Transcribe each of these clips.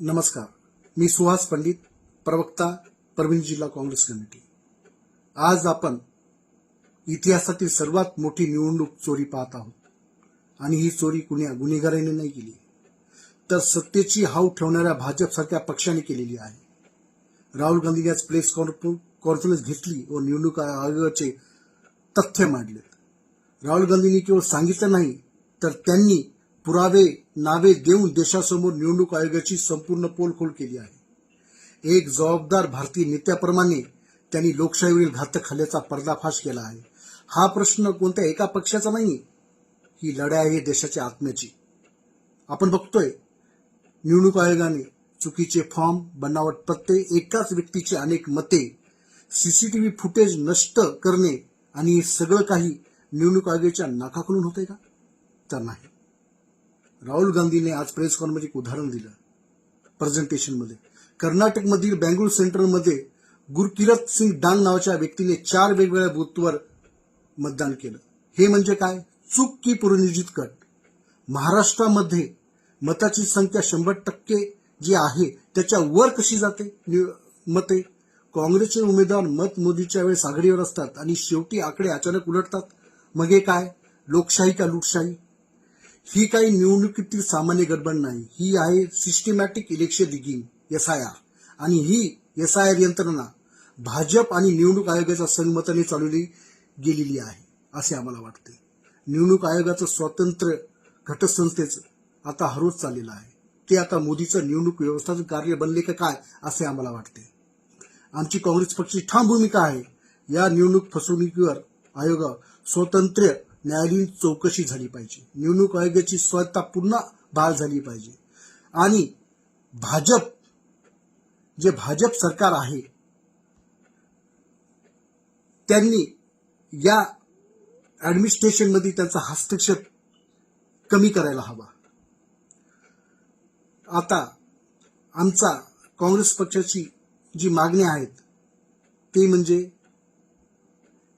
नमस्कार. मी सुहास पंडित प्रवक्ता परभणी जिल्हा काँग्रेस कमिटी. आज आपण इतिहासातील सर्वात मोठी निवडणूक चोरी पाहत आहोत. आणि ही चोरी कुण्या गुन्हेगाराने नाही केली. तर सत्तेची हाव ठेवणाऱ्या भाजपसारख्या पक्षाने केलेली आहे. राहुल गांधी आज प्रेस कॉन्फरन्स घेतली व निवडणूक आयोगाचे तथ्य मांडलेत. राहुल गांधींनी केवळ सांगितलं नाही तर त्यांनी पुरावे नावे देऊन देशासमोर निवडणूक आयोगाची संपूर्ण पोलखोल केली आहे. एक जबाबदार भारतीय नेत्याप्रमाणे त्यांनी लोकशाहीवरील घातक हल्ल्याचा पर्दाफाश केला आहे. हा प्रश्न कोणत्या एका पक्षाचा नाही ही लढाई आहे देशाच्या आत्म्याची. आपण बघतोय निवडणूक आयोगाने चुकीचे फॉर्म बनावट पत्ते एकाच व्यक्तीची अनेक मते सीसीटीव्ही फुटेज नष्ट करणे आणि हे सगळं काही निवडणूक आयोगाच्या नाकाकडून होते का? तर नाही. राहुल गांधीने आज प्रेस कॉन्फरन्स एक उदाहरण दिलं. प्रेझेंटेशनमध्ये कर्नाटकमधील बँगळूर सेंटरमध्ये गुरुकिरत सिंग डांग नावाच्या व्यक्तीने चार वेगवेगळ्या बूथवर मतदान केलं. हे म्हणजे काय? चूक की पूर्वनियोजित कट? महाराष्ट्रामध्ये मताची संख्या शंभर टक्के जी आहे त्याच्या वर कशी जाते? मते? काँग्रेसचे उमेदवार मत मोदीच्या वेळेस आघाडीवर असतात आणि शेवटी आकडे अचानक उलटतात. मग हे काय? लोकशाही का लूटशाही? ही काही निवडणुकीतील सामान्य गडबड नाही. ही आहे systematic election rigging S I R आणि ही एस आय आर यंत्रणा भाजप आणि निवडणूक आयोगाच्या संमताने चालवली गेलेली आहे असे आम्हाला वाटते. निवडणूक आयोगाचं स्वातंत्र्य घटसंस्थेचं आता हरवत चाललेलं आहे. ते आता मोदीचं निवडणूक व्यवस्थाचं कार्य बनले का काय असे आम्हाला वाटते. आमची काँग्रेस पक्षाची ठाम भूमिका आहे. या निवडणूक फसवणुकीवर आयोग स्वतंत्र न्यायालयीन चौकशी झाली पाहिजे. निवडणूक आयोगाची स्वतः पुन्हा बहाल झाली पाहिजे. आणि भाजप जे भाजप सरकार आहे त्यांनी या ऍडमिनिस्ट्रेशनमध्ये त्यांचा हस्तक्षेप कमी करायला हवा. आता आमचा काँग्रेस पक्षाची जी मागणी आहेत ते म्हणजे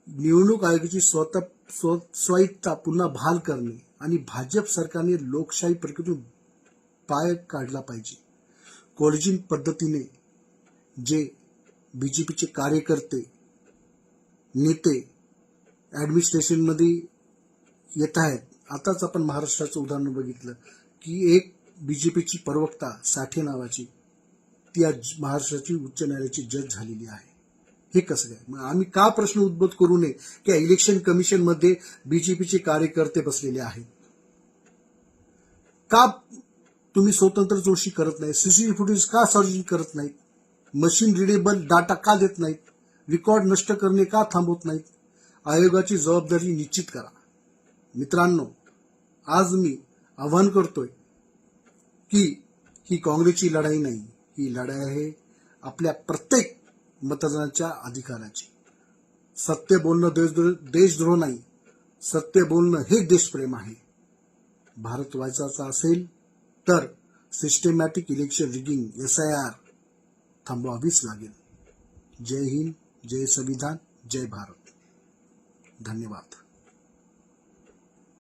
निवडणूक आयोगाची स्वतः स्व स्वायत्ता पुन्हा बहाल करणे आणि भाजप सरकारने लोकशाही प्रक्रियेतून पाय काढला पाहिजे. कॉलेजिंग पद्धतीने जे बीजेपीचे कार्यकर्ते नेते ऍडमिनिस्ट्रेशनमध्ये येत आहेत आताच आपण महाराष्ट्राचं उदाहरण बघितलं की एक बीजेपीची प्रवक्ता साठे नावाची ती आज महाराष्ट्राची उच्च न्यायालयाची जज झालेली आहे. हे कसं काय मग आम्ही का प्रश्न उद्भूत करू नये? की इलेक्शन कमिशनमध्ये बीजेपीचे कार्यकर्ते बसलेले आहेत. का तुम्ही स्वतंत्र चौकशी करत नाही? सीसीटीव्ही फुटेज का सर्जिंग करत नाहीत मशीन रिडेबल डाटा का देत नाहीत? रेकॉर्ड नष्ट करणे का थांबवत नाहीत? आयोगाची जबाबदारी निश्चित करा. मित्रांनो आज मी आवाहन करतोय की ही काँग्रेसची लढाई नाही ही लढाई आहे आपल्या प्रत्येक मतदानाच्या अधिकाराची. सत्य बोलणं देशद्रोह देशद्रोह नाही. सत्य बोलणं हे देशप्रेम आहे. भारत व्हायचा असेल तर systematic election rigging S I R थांबवावीच लागेल. जय हिंद जय संविधान जय भारत. धन्यवाद.